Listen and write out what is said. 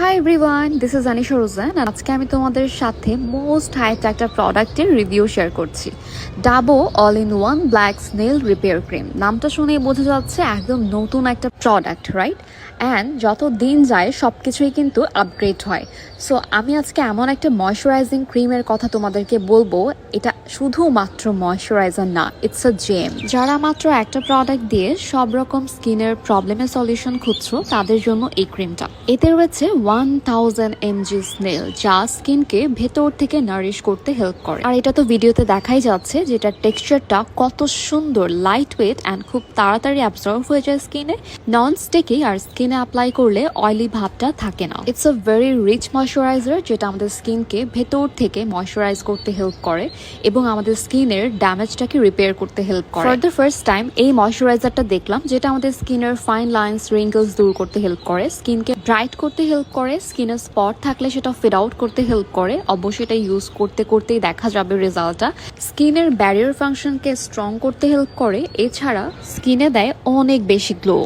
Hi everyone this is Anisha Rozan আর আজকে আমি তোমাদের সাথে মোস্ট হাইট একটা প্রোডাক্টের রিভিউ শেয়ার করছি। Dabo all in one black snail repair cream নামটা শুনেই বোঝা যাচ্ছে একদম নতুন একটা প্রোডাক্ট রাইট অ্যান্ড যত দিন যায় সব কিছুই কিন্তু আপগ্রেড হয়। সো আমি আজকে এমন একটা ময়শ্চারাইজিং ক্রিমের কথা তোমাদেরকে বলব, এটা শুধুমাত্র ময়শ্চারাইজার না ইটস আ জেম যারা মাত্র একটা প্রোডাক্ট দিয়ে সব রকম স্কিনের প্রবলেমের সলিউশন খুঁজছো, তাদের জন্য এই ক্রিমটা এতে রয়েছে ওয়ান থাউজেন্ড এমজি স্নেল যা স্কিনকে ভেতর থেকে নারিশ করতে হেল্প করে। আর এটা তো ভিডিওতে দেখাই যাচ্ছে, যেটা টেক্সচারটা কত সুন্দর লাইট ওয়েট অ্যান্ড খুব তাড়াতাড়ি অ্যাবজর্ভ হয়ে যায় স্কিনে নন স্টিকি আর স্কিনে অ্যাপ্লাই করলে অয়েলি ভাবটা থাকে না। It's a very rich moisturiser যেটা আমাদের স্কিনকে ভেতর থেকে ময়শ্চারাইজ করতে হেল্প করে। এবং আমাদের স্কিনের ড্যামেজটাকে রিপেয়ার করতে হেল্প করে। ফর দ্য ফার্স্ট টাইম এই ময়শ্চারাইজারটা দেখলাম, যেটা আমাদের স্কিনের ফাইন লাইন্স রিঙ্কলস দূর করতে হেল্প করে স্কিনকে ব্রাইট করতে হেল্প করে স্কিনের স্পট থাকলে সেটা ফিড আউট করতে হেল্প করে, অবশ্যই এটা ইউজ করতে করতেই দেখা যাবে রেজাল্টটা স্কিনের ব্যারিয়ার ফাংশনকে স্ট্রং করতে হেল্প করে, এছাড়া স্কিনে দেয় অনেক বেশি গ্লো